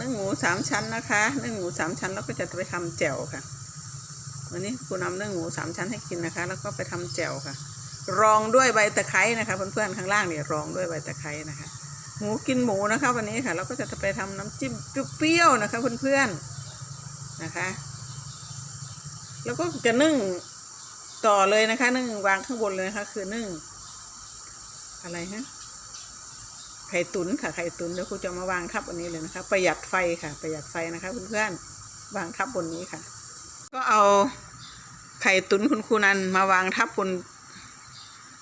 นึ่งหมูสามชั้นนะคะนึ่งหมูสามชั้นแล้วก็จะไปทำแจ่วค่ะ วันนี้ครูนำนึ่งหมูสามชั้นให้กินนะคะ แล้วก็ไปทำแจ่วค่ะ รองด้วยใบตะไคร้นะคะเพื่อนๆข้างล่างเนี่ยรองด้วยใบตะไคร้นะคะ หมูกินหมูนะคะ วันนี้ค่ะเราก็จะไปทำน้ำจิ้มเปรี้ยวๆนะคะเพื่อนๆนะคะ แล้วก็จะนึ่งต่อเลยนะคะ นึ่งวางข้างบนเลยนะคะ คือนึ่งอะไรฮะ ไข่ตุ๋นค่ะไข่ตุ๋นเดี๋ยวครูจะมาวางทับอันนี้เลยนะคะ ประหยัดไฟค่ะ ประหยัดไฟนะคะเพื่อนๆวางทับบนนี้ค่ะ ก็เอาไข่ตุ๋นคุณครูนันมาวางทับบน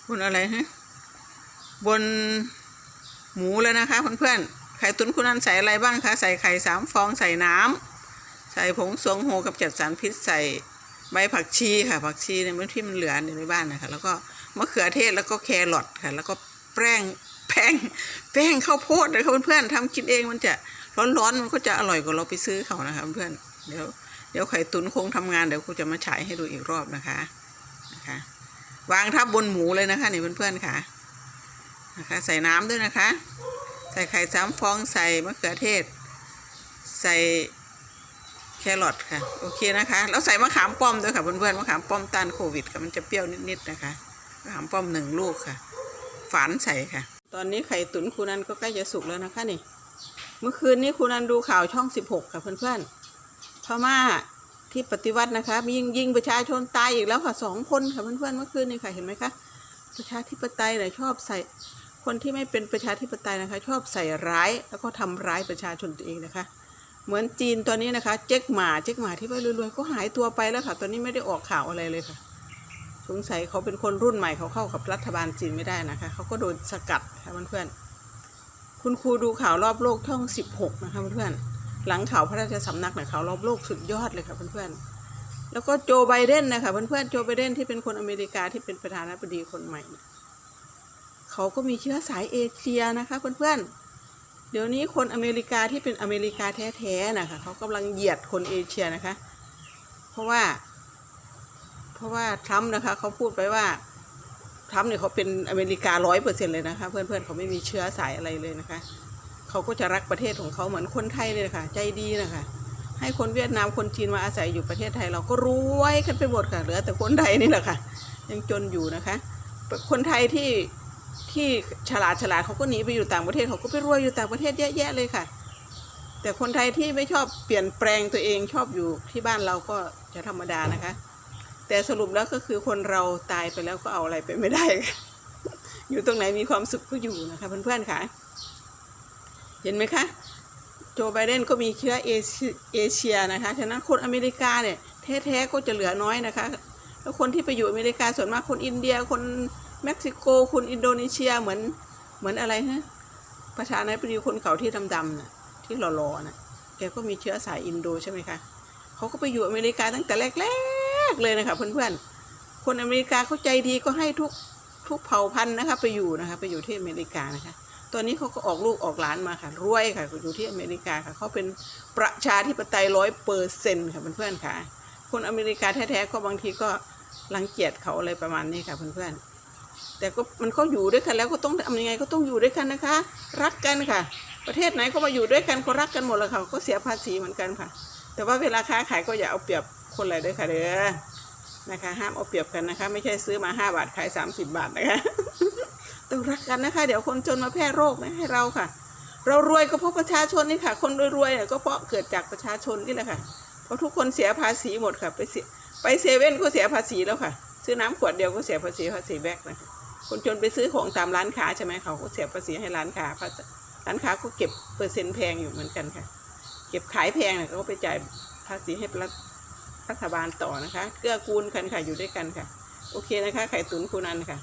บนอะไรฮะบนหมูแล้วนะคะเพื่อนๆไข่ตุ๋นคุณนันใส่อะไรบ้างคะใส่ไข่สามฟองใส่น้ำใส่ผงสงโหกับจัดสารพิษใส่ใบผักชีค่ะผักชีในมันที่มันเหลืออยู่ในบ้านนะคะแล้วก็มะเขือเทศแล้วก็แครอทค่ะ แล้วก็แป้ง แป้งแป้งข้าวโพดเลยค่ะเพื่อนๆทำกินเองมันจะร้อนๆมันก็จะอร่อยกว่าเราไปซื้อเขานะคะเพื่อนเดี๋ยวเดี๋ยวไข่ตุนคงทำงานเดี๋ยวครูจะมาฉายให้ดูอีกรอบนะคะนะคะ วางทับบนหมูเลยนะคะนี่เพื่อนๆค่ะนะคะ ใส่น้ำด้วยนะคะ ใส่ไข่สามฟองใส่มะเขือเทศ ใส่แครอทค่ะโอเคนะคะแล้วใส่มะขามป้อมด้วยค่ะเพื่อนๆมะขามป้อมต้านโควิดค่ะมันจะเปรี้ยวนิดๆนะคะมะขามป้อมหนึ่งลูกค่ะ ฝานใส่ค่ะ ตอนนี้ไข่ตุ๋นครูนันก็ใกล้จะสุกแล้วนะคะนี่ เมื่อคืนนี้ครูนันดูข่าวช่องสิบหกค่ะเพื่อนๆพม่าที่ปฏิวัตินะคะมียิงยิงประชาชนตายอีกแล้วค่ะสองคนค่ะเพื่อนๆเมื่อคืนนี้ค่ะเห็นไหมคะประชาธิปไตยเนี่ยชอบใส่คนที่ไม่เป็นประชาธิปไตยนะคะ ชอบใส่ร้ายแล้วก็ทำร้ายประชาชนตัวเองนะคะ เหมือนจีนตอนนี้นะคะ เจ๊กหมาเจ๊กหมาที่ไปรวยๆก็หายตัวไปแล้วค่ะ ตอนนี้ไม่ได้ออกข่าวอะไรเลยค่ะ สงสัยเขาเป็นคนรุ่นใหม่เขาเข้ากับรัฐบาลจีนไม่ได้นะคะเขาก็โดนสกัดค่ะเพื่อนๆคุณครูดูข่าวรอบโลกช่องสิบหกนะคะเพื่อนๆหลังข่าวพระราชสำนักเนี่ยข่าวรอบโลกสุดยอดเลยค่ะเพื่อนๆแล้วก็โจไบเดนนะคะเพื่อนๆโจไบเดนที่เป็นคนอเมริกาที่เป็นประธานาธิบดีคนใหม่เขาก็มีเชื้อสายเอเชียนะคะเพื่อนๆเดี๋ยวนี้คนอเมริกาที่เป็นอเมริกาแท้ๆนะคะเขากำลังเหยียดคนเอเชียนะคะ เพราะว่า เพราะว่าทรัมป์นะคะเขาพูดไปว่าทรัมป์เนี่ยเขาเป็นอเมริการ้อยเปอร์เซ็นเลยนะคะ เพื่อนๆเขาไม่มีเชื้อสายอะไรเลยนะคะเขาก็จะรักประเทศของเขาเหมือนคนไทยเลยนะคะใจดีนะคะให้คนเวียดนามคนจีนมาอาศัยอยู่ประเทศไทย เราก็รวยกันไปหมดค่ะเหลือแต่คนไทยนี่แหละค่ะ ยังจนอยู่นะคะ คนไทยที่ที่ฉลาดฉลาดเขาก็หนีไปอยู่ต่างประเทศเขาก็ไปรวยอยู่ต่างประเทศเยอะแยะเลยค่ะ แต่คนไทยที่ไม่ชอบเปลี่ยนแปลงตัวเองชอบอยู่ที่บ้านเราก็จะธรรมดานะคะ แต่สรุปแล้วก็คือคนเราตายไปแล้วก็เอาอะไรไปไม่ได้ อยู่ตรงไหนมีความสุขก็อยู่นะคะเพื่อนๆค่ะ เห็นไหมคะ โจไบเดนก็มีเชื้อเอเชียนะคะฉะนั้นคนอเมริกาเนี่ยแท้ๆก็จะเหลือน้อยนะคะ แล้วคนที่ไปอยู่อเมริกาส่วนมากคนอินเดียคนเม็กซิโกคนอินโดนีเซียเหมือนเหมือนอะไรฮะประธานาธิบดีคนเขาที่ดำๆน่ะที่หล่อๆน่ะแกก็มีเชื้อสายอินโดใช่ไหมคะเขาก็ไปอยู่อเมริกาตั้งแต่แรกๆ เลยนะคะเพื่อนๆ คนอเมริกาเขาใจดีก็ให้ทุกทุกเผ่าพันธุ์นะคะ ไปอยู่นะคะ ไปอยู่ที่อเมริกานะคะตอนนี้เขาก็ออกลูกออกหลานมาค่ะรวยค่ะอยู่ที่อเมริกาค่ะเขาเป็นประชาธิปไตยร้อยเปอร์เซ็นต์ค่ะเพื่อนๆค่ะ คนอเมริกาแท้ๆก็บางทีก็รังเกียจเขาอะไรประมาณนี้ค่ะเพื่อนๆ แต่ก็มันก็อยู่ด้วยกันแล้วก็ต้องทำยังไงก็ต้องอยู่ด้วยกันนะคะ รักกันค่ะ ประเทศไหนก็มาอยู่ด้วยกันก็รักกันหมดเลยค่ะก็เสียภาษีเหมือนกันค่ะ แต่ว่าเวลาค้าขายก็อย่าเอาเปรียบ คนอะไรด้วยค่ะเด้อนะคะห้ามเอาเปรียบกันนะคะ ไม่ใช่ซื้อมาห้าบาทขายสามสิบบาทนะคะต้องรักกันนะคะ เดี๋ยวคนจนมาแพร่โรคนะให้เราค่ะ เรารวยก็เพราะประชาชนนี่ค่ะ คนรวยๆเนี่ยก็เพราะเกิดจากประชาชนนี่แหละค่ะ เพราะทุกคนเสียภาษีหมดค่ะ ไปเสียไปเซเว่นก็เสียภาษีแล้วค่ะ ซื้อน้ำขวดเดียวก็เสียภาษีภาษีแบกนะคะคนจนไปซื้อของตามร้านค้าใช่ไหมเขาก็เสียภาษีให้ร้านค้าร้านค้าก็เก็บเปอร์เซ็นต์แพงอยู่เหมือนกันค่ะ เก็บขายแพงเนี่ยก็ไปจ่ายภาษีให้ รัฐบาลต่อนะคะ เกื้อกูลกันค่ะอยู่ด้วยกันค่ะ โอเคนะคะ ไข่ตุ๋นคูนันค่ะ